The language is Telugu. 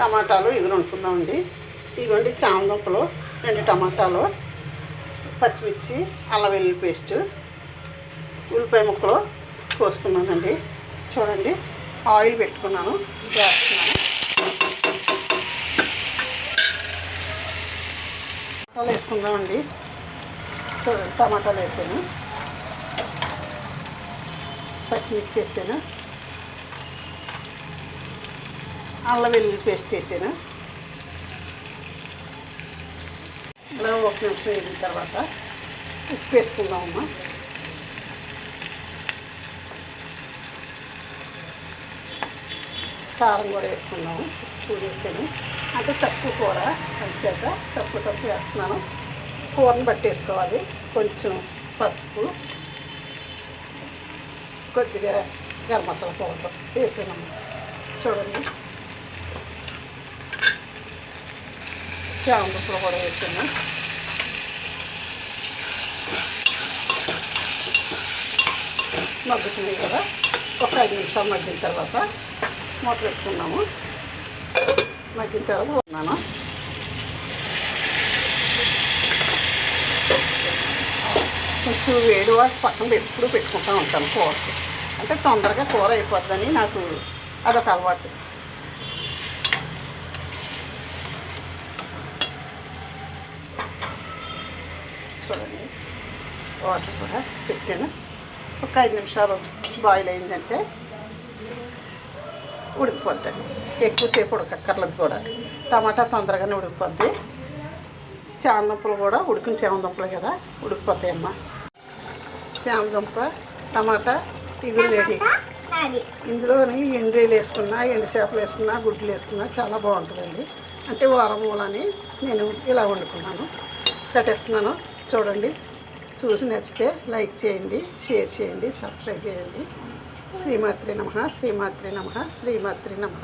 టమాటాలు ఇగురు వండుకుందామండి రెండు చామదుంపలు రెండు టమాటాలు పచ్చిమిర్చి అల్లం వెల్లుల్లి పేస్ట్ ఉల్లిపాయ ముక్కలు కోసుకున్నానండి. చూడండి ఆయిల్ పెట్టుకున్నాను వేస్తున్నాను టమాటాలు వేసుకుందామండి. చూడండి టమాటాలు వేసాను. పచ్చిమిర్చి వేసాను. అల్లం వెల్లుల్లి పేస్ట్ వేసాను. ఇలా ఒక నిమిషం వేసిన తర్వాత ఉప్పు వేసుకుందామమ్మా. కారం కూడా వేసుకున్నాము చూడు వేసాను. అంటే తక్కువ కూర అంచేత తక్కువ తక్కువ వేస్తున్నాను. కూరని పట్టేసుకోవాలి. కొంచెం పసుపు కొద్దిగా గరం మసాలా పౌడర్ వేసానమ్మా. చూడండి. చామంతులు కూడా వేసాను మగ్గుతుంది కదా. ఒక ఐదు నిమిషాలు మగ్గిన తర్వాత మూత పెట్టుకున్నాము. మగ్గిన తర్వాత ఉన్నాను. కొంచెం వేడి వాటి పక్కన ఎప్పుడు పెట్టుకుంటూ ఉంటాను కూరకి. అంటే తొందరగా కూర అయిపోద్దని నాకు అదొక అలవాటు. చూడండి. వాటర్ కూడా పెట్టాను. ఒక ఐదు నిమిషాలు బాయిల్ అయిందంటే ఉడికిపోద్దండి. ఎక్కువసేపు ఉడకక్కర్లేదు కూడా. టమాటా తొందరగానే ఉడికిపోద్ది. చామదుంపలు కూడా ఉడికిన చామదుంపలు కదా ఉడికిపోతాయమ్మా. చామదుంప టమాటా ఇగురు రెడీ ఇందులోని ఎండ్రీలు వేసుకున్నా ఎండు చేపలు వేసుకున్నా గుడ్లు వేసుకున్నా చాలా బాగుంటుందండి. అంటే వారం మూలని నేను ఇలా వండుకున్నాను. కట్టేస్తున్నాను. చూడండి. చూసి నచ్చితే లైక్ చేయండి షేర్ చేయండి సబ్స్క్రైబ్ చేయండి. శ్రీమాత్రి నమ శ్రీమాత్రి నమ శ్రీమాత్రి నమ.